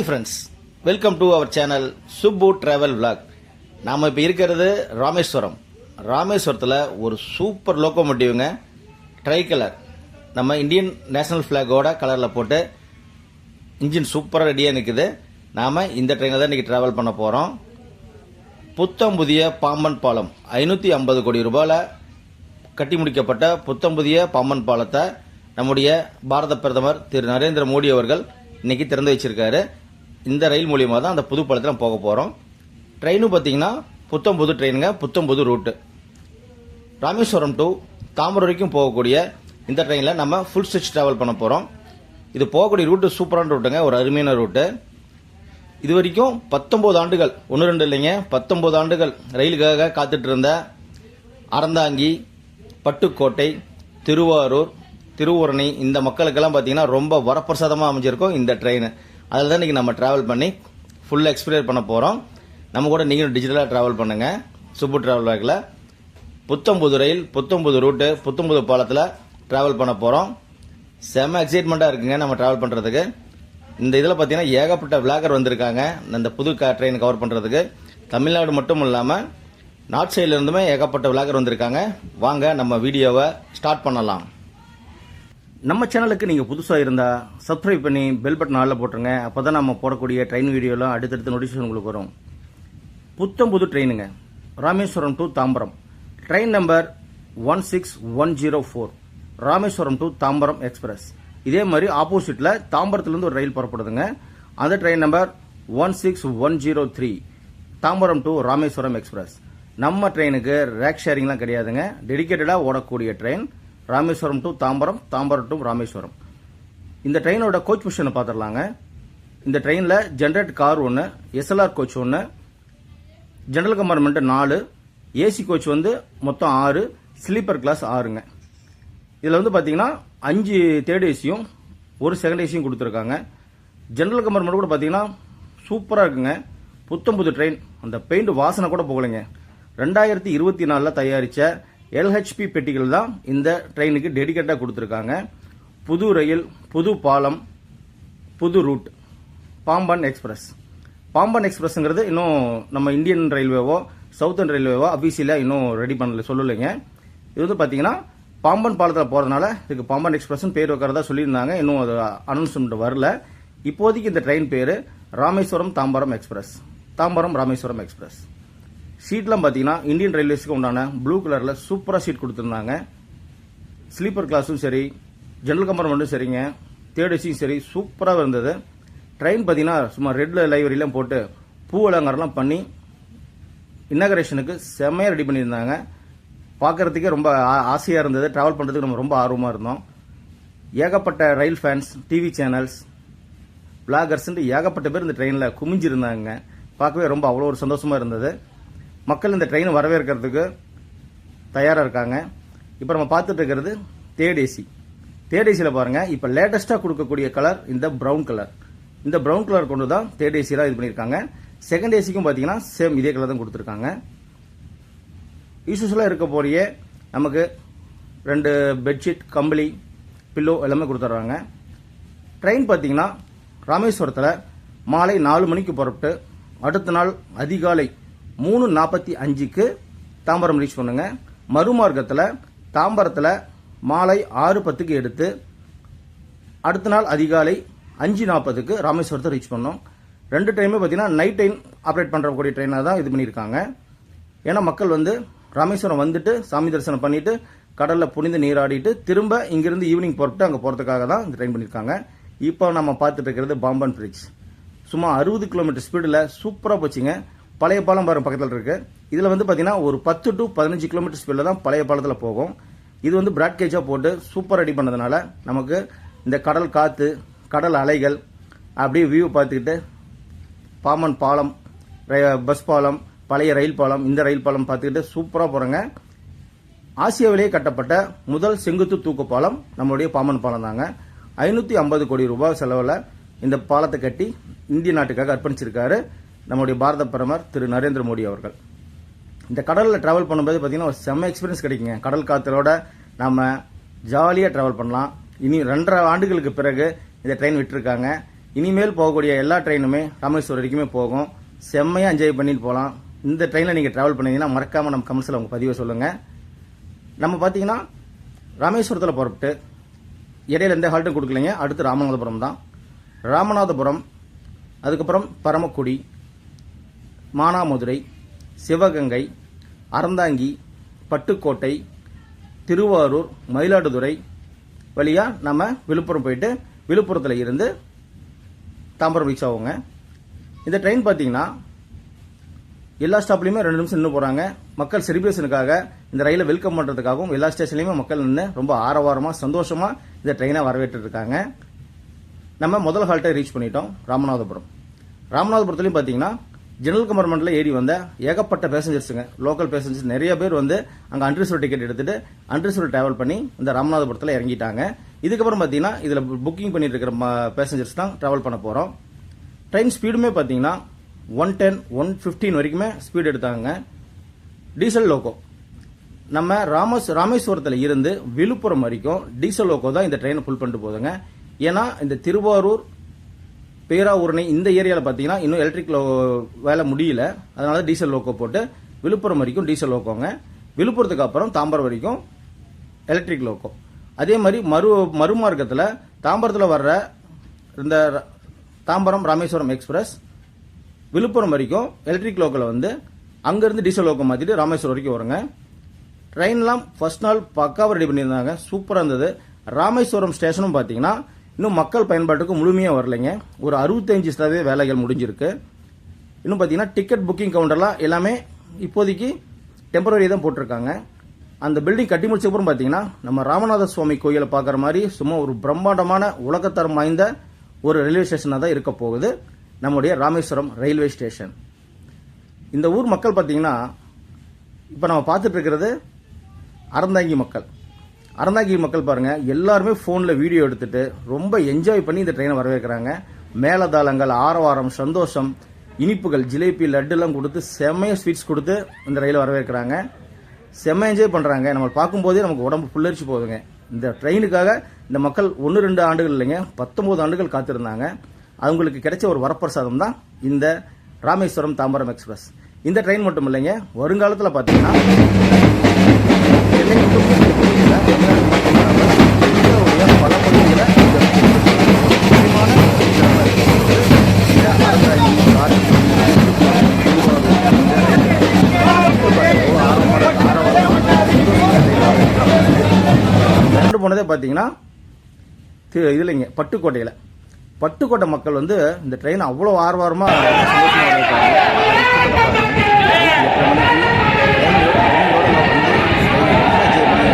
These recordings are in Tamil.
Hi friends welcome to our channel Subbu travel vlog நாம் இப்போ இருக்கிறது ராமேஸ்வரம். ராமேஸ்வரத்தில் ஒரு சூப்பர் லோக்கோமோட்டிவ்ங்க ட்ரை கலர் நம்ம இந்தியன் நேஷனல் ஃப்ளாகோட கலரில் போட்டு இன்ஜின் சூப்பராக ரெடியாக நிற்குது நாம் இந்த ட்ரெயினில் தான் இன்றைக்கி ட்ராவல் பண்ண போகிறோம் புத்தம் புதிய பாம்பன் பாலம் ஐநூற்றி ஐம்பது கோடி ரூபாயில் கட்டி முடிக்கப்பட்ட புத்தம் புதிய பாம்பன் பாலத்தை நம்முடைய பாரத பிரதமர் திரு நரேந்திர மோடி அவர்கள் இன்னைக்கு திறந்து வச்சிருக்காரு. இந்த ரயில் மூலியமாக தான் அந்த புது பாலத்தில் போக போகிறோம் ட்ரெயினும் பார்த்தீங்கன்னா புத்தம் புது ட்ரெயினுங்க புத்தம் புது ரூட்டு ராமேஸ்வரம் டு தாம்பரம் வரைக்கும் போகக்கூடிய இந்த ட்ரெயினில் நம்ம ஃபுல் ஸ்டிச் ட்ராவல் பண்ண போகிறோம் இது போகக்கூடிய ரூட்டு சூப்பரான ரூட்டுங்க ஒரு அருமையான ரூட்டு இது வரைக்கும் பத்தொம்போது ஆண்டுகள் ஒன்று ரெண்டு இல்லைங்க பத்தொம்போது ஆண்டுகள் ரயிலுக்காக காத்துட்டு இருந்த அறந்தாங்கி பட்டுக்கோட்டை திருவாரூர் திருவூரணி இந்த மக்களுக்கெல்லாம் பார்த்தீங்கன்னா ரொம்ப வரப்பிரசாதமாக அமைஞ்சிருக்கும் இந்த ட்ரெயின் அதில் தான் இன்றைக்கி நம்ம ட்ராவல் பண்ணி ஃபுல்லாக எக்ஸ்பீரியர் பண்ண போகிறோம் நம்ம கூட நீங்களும் டிஜிட்டலாக ட்ராவல் பண்ணுங்கள் சுப்பு ட்ராவல் பேக்கில் புத்தம்புது ரயில் புத்தம்புது ரூட்டு புத்தம்புது பாலத்தில் ட்ராவல் பண்ண போகிறோம் செம எக்ஸைட்மெண்ட்டாக இருக்குங்க நம்ம ட்ராவல் பண்ணுறதுக்கு இந்த இதில் பார்த்தீங்கன்னா ஏகப்பட்ட விளாகர் வந்திருக்காங்க. இந்த புது ட்ரெயின் கவர் பண்ணுறதுக்கு தமிழ்நாடு மட்டும் இல்லாமல் நார்த் சைட்லேருந்துமே ஏகப்பட்ட விளாகர் வந்திருக்காங்க. வாங்க நம்ம வீடியோவை ஸ்டார்ட் பண்ணலாம். நம்ம சேனலுக்கு நீங்கள் புதுசாக இருந்தால் சப்ஸ்கிரைப் பண்ணி பெல் பட்டன் ஆளில் போட்டுருங்க. அப்போ தான் நம்ம போடக்கூடிய ட்ரெயின் வீடியோலாம் அடுத்தடுத்து நோட்டிஃபிகேஷன் உங்களுக்கு வரும். புத்தம் புது ட்ரெயினுங்க Rameswaram to Tambaram. Train number one six one zero four Rameswaram to Tambaram express இதே மாதிரி ஆப்போசிட்டில் தாம்பரத்துலேருந்து ஒரு ரயில் புறப்படுதுங்க. அந்த train number one six one zero three Tambaram to Rameswaram express நம்ம ட்ரெயினுக்கு ரேக் ஷேரிங்லாம் கிடையாதுங்க. டெடிக்கேட்டடாக ஓடக்கூடிய train Rameswaram to Tambaram Tambaram to Rameswaram. இந்த ட்ரெயினோட கோச் மிஷினை பார்த்துடலாங்க இந்த ட்ரெயினில் ஜென்ரேட் கார் ஒன்று எஸ்எல்ஆர் கோச் ஒன்று ஜென்ரல் கம்பார்ட்மெண்ட்டு நாலு ஏசி கோச் வந்து மொத்தம் ஆறு ஸ்லீப்பர் கிளாஸ் ஆறுங்க. இதில் வந்து பார்த்தீங்கன்னா அஞ்சு தேர்ட் ஏசியும் ஒரு செகண்ட் ஏசியும் கொடுத்துருக்காங்க. ஜென்ரல் கம்பார்ட்மெண்ட் கூட பார்த்தீங்கன்னா சூப்பராக இருக்குங்க. புத்தம் புது ட்ரெயின் அந்த பெயிண்ட் வாசனை கூட போகலைங்க. ரெண்டாயிரத்தி இருபத்தி நாலில் தயாரித்த எல்ஹெச்பி பெட்டிகள் தான் இந்த ட்ரெயினுக்கு டெடிக்கேட்டாக கொடுத்துருக்காங்க. புது ரயில் புது பாலம் புது ரூட். பாம்பன் எக்ஸ்பிரஸ். பாம்பன் எக்ஸ்பிரஸ்ங்கிறது இன்னும் நம்ம இந்தியன் ரயில்வேவோ சவுத்தன் ரயில்வேவோ அபிசியில் இன்னும் ரெடி பண்ணல சொல்லலைங்க. இது வந்து பார்த்தீங்கன்னா பாம்பன் பாலத்தில் போகிறதுனால இதுக்கு பாம்பன் எக்ஸ்பிரஸ்னு பேர் வைக்கிறதா சொல்லியிருந்தாங்க. இன்னும் அது அனௌன்ஸ்மெண்ட் வரல. இப்போதைக்கு இந்த ட்ரெயின் பேர் ராமேஸ்வரம் தாம்பரம் எக்ஸ்பிரஸ். தாம்பரம் ராமேஸ்வரம் எக்ஸ்பிரஸ். சீட்லாம் பார்த்தீங்கன்னா இந்தியன் ரயில்வேஸ்க்கு உண்டான ப்ளூ கலரில் சூப்பராக சீட் கொடுத்துருந்தாங்க. ஸ்லீப்பர் கிளாஸும் சரி ஜென்ரல் கம்பார்ட்மெண்ட்டும் சரிங்க. தேர்ட் ஏசியும் சரி சூப்பராக இருந்தது. ட்ரெயின் பார்த்தீங்கன்னா சும்மா ரெட் லைவரிலாம் போட்டு பூ அலங்காரம்லாம் பண்ணி இன்னகரேஷனுக்கு செம்மையாக ரெடி பண்ணியிருந்தாங்க. பார்க்குறதுக்கே ரொம்ப ஆ- ஆசையாக இருந்தது. ட்ராவல் பண்ணுறதுக்கு நம்ம ரொம்ப ஆர்வமாக இருந்தோம். ஏகப்பட்ட ரயில் ஃபேன்ஸ் டிவி சேனல்ஸ் பிளாகர்ஸ்ன்ட்டு ஏகப்பட்ட பேர் இந்த ட்ரெயினில் குமிஞ்சிருந்தாங்க. பார்க்கவே ரொம்ப அவ்வளோ ஒரு சந்தோஷமாக இருந்தது. மக்கள் இந்த ட்ரெயினை வரவேற்கிறதுக்கு தயாராக இருக்காங்க. இப்போ நம்ம பார்த்துட்டு இருக்கிறது தேர்ட் ஏசி தேர்ட் ஏசியில் பாருங்கள் இப்போ லேட்டஸ்ட்டாக கொடுக்கக்கூடிய கலர் இந்த ப்ரௌன் கலர் இந்த ப்ரௌன் கலர் கொண்டு தான் தேர்ட் ஏசியெலாம் இது பண்ணியிருக்காங்க. செகண்ட் ஏசிக்கும் பார்த்தீங்கன்னா சேம் இதே கலர் தான் கொடுத்துருக்காங்க. யூஸ்வலாக இருக்க போறிய நமக்கு ரெண்டு பெட்ஷீட் கம்பளி பில்லோ எல்லாமே கொடுத்துட்றாங்க. ட்ரெயின் பார்த்தீங்கன்னா ராமேஸ்வரத்தில் மாலை நாலு மணிக்கு புறப்பட்டு அடுத்த நாள் அதிகாலை மூணு நாற்பத்தி அஞ்சுக்கு தாம்பரம் ரீச் பண்ணுங்க. மறுமார்க்கத்தில் தாம்பரத்தில் மாலை ஆறு பத்துக்கு எடுத்து அடுத்த நாள் அதிகாலை அஞ்சு நாற்பதுக்கு ராமேஸ்வரத்தை ரீச் பண்ணோம். ரெண்டு டைமே பார்த்தீங்கன்னா நைட் டைம் ஆப்ரேட் பண்ணுறக்கூடிய ட்ரெயினாக தான் இது பண்ணியிருக்காங்க. ஏன்னா மக்கள் வந்து ராமேஸ்வரம் வந்துட்டு சாமி தரிசனம் பண்ணிவிட்டு கடலில் புனிந்து நீராடிட்டு திரும்ப இங்கிருந்து ஈவினிங் புறப்பட்டு அங்கே போகிறதுக்காக தான் இந்த ட்ரெயின் பண்ணியிருக்காங்க. இப்போ நம்ம பார்த்துட்டு இருக்கிறது பாம்பன் பிரிட்ஜ் சும்மா அறுபது கிலோமீட்டர் ஸ்பீடில் சூப்பராக போச்சுங்க. பழைய பாலம் பாருங்க பக்கத்தில் இருக்கு. இதில் வந்து பார்த்தீங்கன்னா ஒரு பத்து டு பதினஞ்சு கிலோமீட்டர் ஸ்பீடில் தான் பழைய பாலத்தில் போகும். இது வந்து பிராட்கேஜாக போட்டு சூப்பர் ரெடி பண்ணதுனால நமக்கு இந்த கடல் காற்று கடல் அலைகள் அப்படியே வியூ பார்த்துக்கிட்டு பாமன் பாலம் பஸ் பாலம் பழைய ரயில் பாலம் இந்த ரயில் பாலம் பார்த்துக்கிட்டு சூப்பராக போகிறோங்க ஆசியாவிலேயே கட்டப்பட்ட முதல் செங்குத்து தூக்கு பாலம் நம்மளுடைய பாமன் பாலம் தாங்க. ஐநூற்றி ஐம்பது கோடி ரூபாய் செலவில் இந்த பாலத்தை கட்டி இந்திய நாட்டுக்காக அர்ப்பணிச்சிருக்காரு. நம்முடைய பாரத பிரதமர் திரு நரேந்திர மோடி அவர்கள். இந்த கடலில் ட்ராவல் பண்ணும்போது பார்த்தீங்கன்னா ஒரு செம்ம எக்ஸ்பீரியன்ஸ் கிடைக்குங்க. கடல் காத்தலோட நம்ம ஜாலியாக ட்ராவல் பண்ணலாம். இனி ரெண்டரை ஆண்டுகளுக்கு பிறகு இந்த ட்ரெயின் விட்டுருக்காங்க. இனிமேல் போகக்கூடிய எல்லா ட்ரெயினுமே ராமேஸ்வரம் வரைக்குமே போகும். செம்மையாக என்ஜாய் பண்ணிட்டு போகலாம் இந்த ட்ரெயினில் நீங்கள் ட்ராவல் பண்ணீங்கன்னா மறக்காமல் நம்ம கமெண்ட்ஸில் உங்கள் பதிவை சொல்லுங்கள் நம்ம பார்த்தீங்கன்னா ராமேஸ்வரத்தில் புறப்பட்டு இடையில எந்த ஹால்ட்டும் கொடுக்கலைங்க. அடுத்து ராமநாதபுரம் தான். ராமநாதபுரம் அதுக்கப்புறம் பரமக்குடி மானாமதுரை சிவகங்கை அறந்தாங்கி பட்டுக்கோட்டை திருவாரூர் மயிலாடுதுறை வழியாக நம்ம விழுப்புரம் போயிட்டு விழுப்புரத்தில் இருந்து தாம்பரம் ரீச் ஆகுங்க. இந்த ட்ரெயின் பார்த்தீங்கன்னா எல்லா ஸ்டாப்லையுமே ரெண்டு நிமிஷம் நின்று போகிறாங்க மக்கள் செலிப்ரேஷனுக்காக இந்த ரயிலை வெல்கம் பண்ணுறதுக்காகவும் எல்லா ஸ்டேஷன்லையுமே மக்கள் நின்று ரொம்ப ஆரவாரமாக சந்தோஷமாக இந்த ட்ரெயினை வரவேற்று இருக்காங்க. நம்ம முதல் ஹால்ட்டை ரீச் பண்ணிட்டோம் ராமநாதபுரம். ராமநாதபுரத்துலையும் பார்த்தீங்கன்னா ஜெனரல் கம்பார்ட்மெண்ட்டில் ஏறி வந்த ஏகப்பட்ட பேசஞ்சர்ஸுங்க லோக்கல் பேசஞ்சர்ஸ் நிறைய பேர் வந்து அங்கே அன்ரிசர்வ் டிக்கெட் எடுத்துட்டு அன்ரிசர்வ் டிராவல் பண்ணி இந்த ராமநாதபுரத்தில் இறங்கிட்டாங்க. இதுக்கப்புறம் பார்த்தீங்கன்னா இதில் புக்கிங் பண்ணிட்டு இருக்கிற பேசஞ்சர்ஸ் தான் டிராவல் பண்ண போகிறோம் ட்ரெயின் ஸ்பீடுமே பார்த்தீங்கன்னா ஒன் டென் ஒன் ஃபிஃப்டீன் வரைக்குமே ஸ்பீடு எடுத்தாங்க. டீசல் லோக்கோ நம்ம ராமஸ் ராமேஸ்வரத்தில் இருந்து விழுப்புரம் வரைக்கும் டீசல் லோக்கோ தான் இந்த ட்ரெயினை ஃபுல் பண்ணிட்டு போதுங்க ஏன்னா இந்த திருவாரூர் பேராவூரணி இந்த ஏரியாவில் பார்த்தீங்கன்னா இன்னும் எலக்ட்ரிக் லோ வேலை முடியல. அதனால டீசல் லோக்கோ போட்டு விழுப்புரம் வரைக்கும் டீசல் லோக்கோங்க விழுப்புரத்துக்கு அப்புறம் தாம்பரம் வரைக்கும் எலக்ட்ரிக் லோக்கோ அதே மாதிரி மறு மறுமார்க்கத்தில் தாம்பரத்தில் வர்ற இந்த ர- தாம்பரம் ராமேஸ்வரம் எக்ஸ்பிரஸ் விழுப்புரம் வரைக்கும் எலக்ட்ரிக் லோக்கலில் வந்து அங்கேருந்து டீசல் லோக்கோ மாற்றிட்டு ராமேஸ்வரம் வரைக்கும் வருங்க. ட்ரெயின்லாம் ஃபர்ஸ்ட் நாள் பக்காவாக ரெடி பண்ணியிருந்தாங்க. சூப்பராக இருந்தது. ராமேஸ்வரம் ஸ்டேஷனும் பார்த்தீங்கன்னா இன்னும் மக்கள் பயன்பாட்டுக்கு முழுமையாக வரலைங்க. ஒரு அறுபத்தஞ்சு சதவீத வேலைகள் முடிஞ்சிருக்கு. இன்னும் பார்த்தீங்கன்னா டிக்கெட் புக்கிங் கவுண்டர்லாம் எல்லாமே இப்போதைக்கு டெம்பரரி தான் போட்டிருக்காங்க. அந்த பில்டிங் கட்டி முடிச்ச அப்புறம் பார்த்தீங்கன்னா நம்ம ராமநாத சுவாமி கோயிலை பார்க்குற மாதிரி சும்மா ஒரு பிரம்மாண்டமான உலகத்தரம் வாய்ந்த ஒரு ரயில்வே ஸ்டேஷனாக தான் இருக்க போகுது. நம்முடைய ராமேஸ்வரம் ரயில்வே ஸ்டேஷன் இந்த ஊர் மக்கள் பார்த்தீங்கன்னா இப்போ நம்ம பார்த்துட்டு இருக்கிறது அறந்தாங்கி மக்கள். அறந்தாங்கி மக்கள் பாருங்கள் எல்லாருமே ஃபோனில் வீடியோ எடுத்துகிட்டு ரொம்ப என்ஜாய் பண்ணி இந்த ட்ரெயினை வரவேற்கிறாங்க. மேலதாளங்கள் ஆரவாரம் சந்தோஷம் இனிப்புகள் ஜிலேபி லட்டுலாம் கொடுத்து செமைய ஸ்வீட்ஸ் கொடுத்து இந்த ரயிலை வரவேற்கிறாங்க. செம்ம என்ஜாய் பண்ணுறாங்க நம்ம பார்க்கும்போதே நமக்கு உடம்பு புல்லரிச்சு போகுதுங்க. இந்த ட்ரெயினுக்காக இந்த மக்கள் ஒன்று ரெண்டு ஆண்டுகள் இல்லைங்க பத்தொம்போது ஆண்டுகள் காத்திருந்தாங்க. அவங்களுக்கு கிடைச்ச ஒரு வரப்பிரசாதம் தான் இந்த ராமேஸ்வரம் தாம்பரம் எக்ஸ்பிரஸ். இந்த ட்ரெயின் மட்டும் இல்லைங்க வருங்காலத்தில் பார்த்தீங்கன்னா சென்னை போனதே பார்த்தீங்கன்னா தி- இதுலைங்க பட்டுக்கோட்டையில். பட்டுக்கோட்டை மக்கள் வந்து இந்த ட்ரெயின் அவ்வளோ ஆர்வாரமாக சந்தோஷமாக இருக்காங்க எட்டரை மணிக்கு ட்ரெயினோட ட்ரெயினோட நான் வந்து ட்ரெயினை ரொம்ப enjoy பண்ணி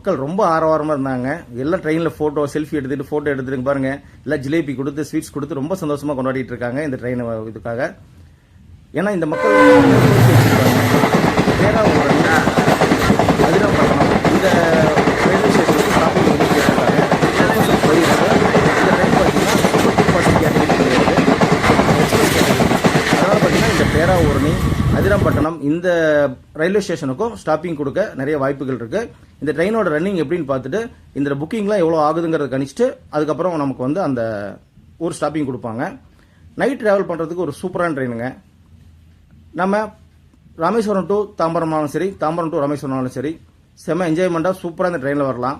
மக்கள் ரொம்ப ஆரவாரமாக இருந்தாங்க. எல்லாம் ட்ரெயினில் ஃபோட்டோ செல்ஃபி எடுத்துட்டு ஃபோட்டோ எடுத்துகிட்டு பாருங்கள் எல்லாம் ஜிலேபி கொடுத்து ஸ்வீட்ஸ் கொடுத்து ரொம்ப சந்தோஷமாக கொண்டாடிட்டு இருக்காங்க இந்த ட்ரெயினை இதுக்காக. ஏன்னா இந்த மக்கள் பேராவூரணி அதிரம்பட்டினம் இந்த ரயில்வே ஸ்டேஷனுக்கு ஸ்டாப்பிங் வந்து கேட்டிருக்காங்க ப்ரொஃபஸர் போயிருக்காங்க இந்த ட்ரெயின் பார்த்தீங்கன்னா சூப்பர் ஃபாஸ்ட் கேட்டகரி கிடையாது எக்ஸ்பிரஸ் கேட்டகரி அதனால் பார்த்தீங்கன்னா இந்த பேராவூரணி அதிரம்பட்டினம் இந்த ரயில்வே ஸ்டேஷனுக்கும் ஸ்டாப்பிங் கொடுக்க நிறைய வாய்ப்புகள் இருக்குது இந்த ட்ரெயினோட ரன்னிங் எப்படின்னு பார்த்துட்டு இந்த புக்கிங்லாம் எவ்வளோ ஆகுதுங்கிறத கணிச்சிட்டு அதுக்கப்புறம் நமக்கு வந்து அந்த ஒரு ஸ்டாப்பிங் கொடுப்பாங்க. நைட் ட்ராவல் பண்ணுறதுக்கு ஒரு சூப்பரான ட்ரெயினுங்க நம்ம ராமேஸ்வரம் டு தாம்பரம்னாலும் சரி தாம்பரம் டு ராமேஸ்வரம்னாலும் சரி செம்ம என்ஜாய்மெண்ட்டாக சூப்பராக இந்த ட்ரெயினில் வரலாம்.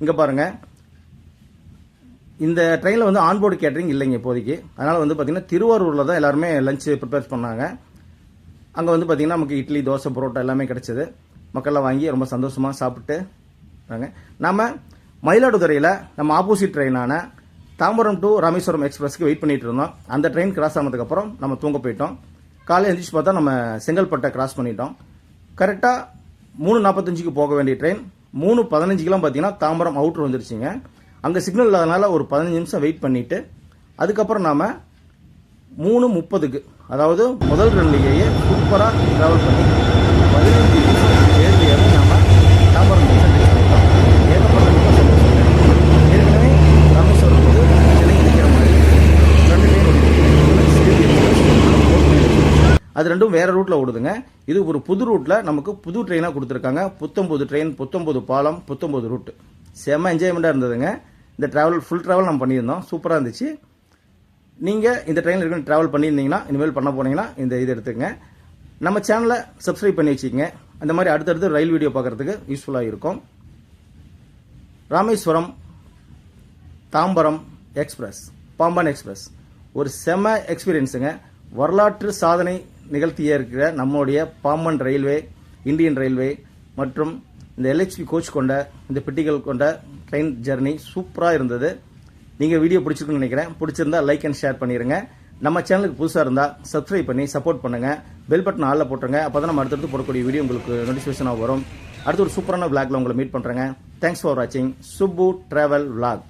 இங்கே பாருங்கள் இந்த ட்ரெயினில் வந்து ஆன்போர்டு கேட்டரிங் இல்லைங்க இப்போதைக்கு. அதனால் வந்து பார்த்திங்கன்னா திருவாரூரில் தான் எல்லாருமே லஞ்சு ப்ரிப்பேர் பண்ணாங்க. அங்கே வந்து பார்த்திங்கன்னா நமக்கு இட்லி தோசை புரோட்டா எல்லாமே கிடச்சிது. மக்கள்லாம் வாங்கி ரொம்ப சந்தோஷமாக சாப்பிட்டு இருக்காங்க நம்ம மயிலாடுதுறையில் நம்ம ஆப்போசிட் ட்ரெயினான தாம்பரம் டு ராமேஸ்வரம் எக்ஸ்பிரஸ்க்கு வெயிட் பண்ணிட்டு இருந்தோம். அந்த ட்ரெயின் கிராஸ் ஆனதுக்கப்புறம் நம்ம தூங்க போயிட்டோம். காலையில் எழுந்திரிச்சு பார்த்தா நம்ம செங்கல்பட்டை கிராஸ் பண்ணிட்டோம். கரெக்டாக மூணு நாற்பத்தஞ்சுக்கு போக வேண்டிய ட்ரெயின் மூணு பதினஞ்சுக்கெலாம் பார்த்தீங்கன்னா தாம்பரம் அவுட்ரு வந்துருச்சுங்க. அங்கே சிக்னல் இல்லாதனால ஒரு பதினஞ்சு நிமிஷம் வெயிட் பண்ணிவிட்டு அதுக்கப்புறம் நாம் மூணு முப்பதுக்கு அதாவது முதல் ரன்லேயே சூப்பராக ட்ராவல் பண்ணி பதினஞ்சு நிமிஷம் ஏழ்மையாக தாம்பரம் ஜங்ஷன் பண்ணிட்டோம். ஏகப்பட்ட ரொம்ப சந்தோஷம். ஏற்கனவே ராமேஸ்வரம் சென்னை மாதிரி அது ரெண்டும் வேறு ரூட்டில் ஓடுதுங்க. இது ஒரு புது ரூட்டில் நமக்கு புது ட்ரெயினாக கொடுத்துருக்காங்க. புத்தம்பது ட்ரெயின் புத்தம்பது பாலம் புத்தம்பது ரூட்டு செம்ம என்ஜாய்மெண்ட்டாக இருந்ததுங்க. இந்த ட்ராவல் ஃபுல் ட்ராவல் நம்ம பண்ணியிருந்தோம். சூப்பராக இருந்துச்சு. நீங்கள் இந்த ட்ரெயினில் இருக்க ட்ராவல் பண்ணியிருந்தீங்கன்னா இனிமேல் பண்ண போனீங்கன்னா இந்த இது எடுத்துக்கங்க. நம்ம சேனலை சப்ஸ்கிரைப் பண்ணி வச்சுக்கோங்க. அந்த மாதிரி அடுத்தடுத்து ரயில் வீடியோ பார்க்குறதுக்கு யூஸ்ஃபுல்லாக இருக்கும். ராமேஸ்வரம் தாம்பரம் எக்ஸ்பிரஸ் பாம்பன் எக்ஸ்பிரஸ் ஒரு செம எக்ஸ்பீரியன்ஸுங்க வரலாற்று சாதனை நிகழ்த்திய இருக்கிற நம்மளுடைய பாம்பன் ரயில்வே இந்தியன் ரயில்வே மற்றும் இந்த எல்ஹெச்பி கோச் கொண்ட இந்த பெட்டிகள் கொண்ட ட்ரெயின் ஜெர்னி சூப்பராக இருந்தது. நீங்கள் வீடியோ பிடிச்சிருக்குன்னு நினைக்கிறேன். பிடிச்சிருந்தா லைக் அண்ட் ஷேர் பண்ணிடுங்க நம்ம சேனலுக்கு புதுசாக இருந்தால் சப்ஸ்கிரைப் பண்ணி சப்போர்ட் பண்ணுங்க. பெல் பட்டன் ஆளில் போட்டுருங்க. அப்போ தான் நம்ம அடுத்தடுத்து போடக்கூடிய வீடியோ உங்களுக்கு நோட்டிஃபிகேஷனாக வரும். அடுத்து ஒரு சூப்பரான விளாகில் உங்களை மீட் பண்ணுறேங்க தேங்க்ஸ் ஃபார் வாட்சிங் சுப்பு ட்ராவல் விளாக்